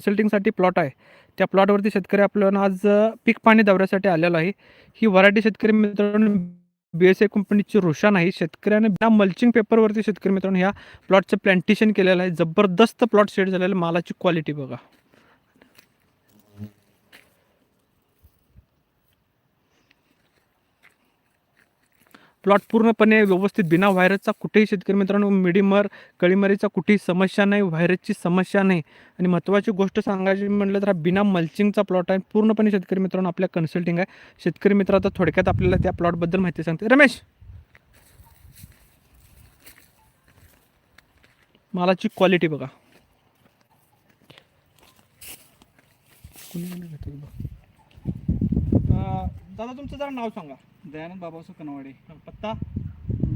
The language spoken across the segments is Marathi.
कन्सल्टिंगसाठी प्लॉट आहे. त्या प्लॉटवरती शेतकरी आपल्याला आज पीक पाणी दौऱ्यासाठी आलेलो आहे. ही व्हरायटी शेतकरी मित्रांनो बी एस ए कंपनीची रोषा नाही शेतकऱ्याने या मल्चिंग पेपरवरती शेतकरी मित्रांनो ह्या प्लॉटचं प्लॅन्टेशन केलेलं आहे. जबरदस्त प्लॉट सेट झालेलं आहे. मालाची क्वालिटी बघा. प्लॉट पूर्णपणे व्यवस्थित बिना व्हायरसचा कुठेही शेतकरी मित्रांनो मिडीमर कळीमरीचा कुठेही समस्या नाही व्हायरसची समस्या नाही. आणि महत्त्वाची गोष्ट सांगायची म्हटलं तर हा बिना मल्चिंगचा प्लॉट आहे. पूर्णपणे शेतकरी मित्रांनो आपल्या कन्सल्टिंग आहे. शेतकरी मित्र आता थोडक्यात आपल्याला त्या प्लॉटबद्दल माहिती सांगते. रमेश! मालाची क्वालिटी बघा. दादा तुमचं जरा नाव सांगा. दयानंद बाबासो कनवाडे. पत्ता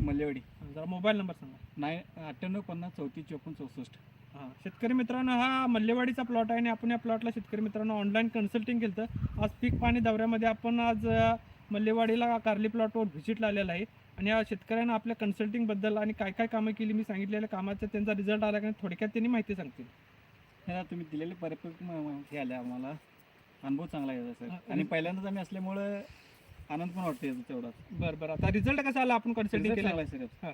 मल्लेवाडी. जरा मोबाईल नंबर सांगा. नाय अठ्ठ्याण्णव पन्नास चौतीस चोपन्न चौसष्ट. हां शेतकरी मित्रांनो हा मल्लेवाडीचा प्लॉट आहे आणि आपण या प्लॉटला शेतकरी मित्रांनो ऑनलाईन कन्सल्टिंग केलं होतं आज पीक पाणी दौऱ्यामध्ये आपण आज अ, मल्लेवाडीला कार्ली प्लॉटवर व्हिजिटला आलेला आहे. आणि या शेतकऱ्यांना आपल्या कन्सल्टिंगबद्दल आणि काय काय कामं केली मी सांगितलेल्या कामाचा त्यांचा रिझल्ट आला का नाही थोडक्यात त्यांनी माहिती सांगतील. हे तुम्ही दिलेले बऱ्यापैकी म- म- हे आले आम्हाला. अनुभव चांगला आहे सर. आणि पहिल्यांदाच आम्ही असल्यामुळं आनंद पण वाटतो याचा तेवढाच. बरं बरं. आता रिझल्ट कसा आला? आपण कन्सल्टिंग केलं आहे सर.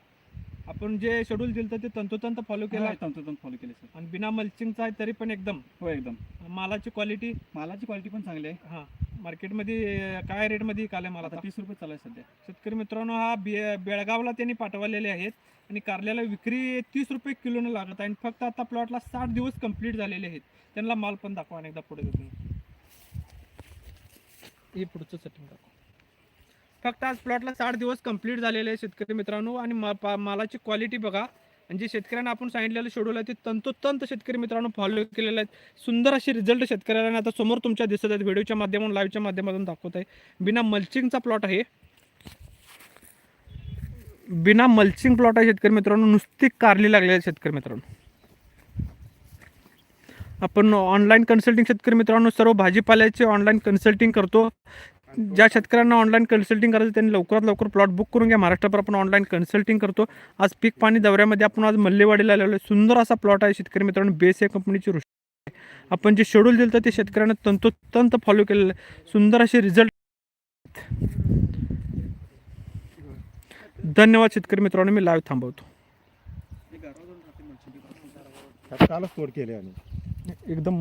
आपण जे शेड्यूल दिलं होतं ते तंतोतंत फॉलो केलं केला तंतोतंत फॉलो केले सर आणि बिना मल्चिंगचा आहे तरी पण एकदम? हो एकदम. मालाची क्वालिटी मालाची क्वालिटी पण चांगली आहे. हां. मार्केटमध्ये काय रेटमध्ये विकाले मला आता? आता तीस रुपये चालू आहे सध्या. शेतकरी मित्रांनो हा बे बेळगावला त्यांनी पाठवलेले आहेत आणि कारल्याला विक्री तीस रुपये किलोनं लागत आहे आणि फक्त आता प्लॉटला साठ दिवस कंप्लीट झालेले आहेत. त्यांना माल पण दाखवा अनेकदा पुढे देतो हे पुढचं सेटिंग दाखवा. फक्त आज प्लॉटला साठ दिवस कंप्लीट झालेले आहे शेतकरी मित्रांनो. आणि मा मालाची क्वालिटी बघा. आणि जे शेतकऱ्यांना आपण सांगितलेलं शेड्यूल आहे ते तंतोतंत शेतकरी मित्रांनो फॉलो केलेले आहेत. सुंदर असे रिझल्ट शेतकऱ्यांना आता समोर तुमच्या दिसत आहेत. व्हिडिओच्या माध्यमातून लाईव्हच्या माध्यमातून दाखवत आहे. बिना मल्चिंगचा प्लॉट आहे. बिना मल्चिंग प्लॉट आहे शेतकरी मित्रांनो. नुसती कारली लागलेली आहे शेतकरी मित्रांनो. आपण ऑनलाईन कन्सल्टिंग शेतकरी मित्रांनो सर्व भाजीपाल्याचे ऑनलाईन कन्सल्टिंग करतो. ज्या शेतकऱ्यांना ऑनलाईन कन्सल्टिंग करायचं त्यांनी लवकरात लवकर प्लॉट बुक करून घ्या. महाराष्ट्रावर आपण ऑनलाईन कन्सल्टिंग करतो. आज पीक पाणी दौऱ्यामध्ये आपण आज मल्लेवाडीला आलेलो आहे. सुंदर असा प्लॉट आहे शेतकरी मित्रांनो. बेस या कंपनीची आहे. आपण जे शेड्यूल दिलं होतं ते शेतकऱ्यांना तंतोतंत फॉलो केलेलं आहे. सुंदर असे रिझल्ट धन्यवाद शेतकरी मित्रांनो. मी लाईव्ह थांबवतो. कालच तोड केले आम्ही. एकदम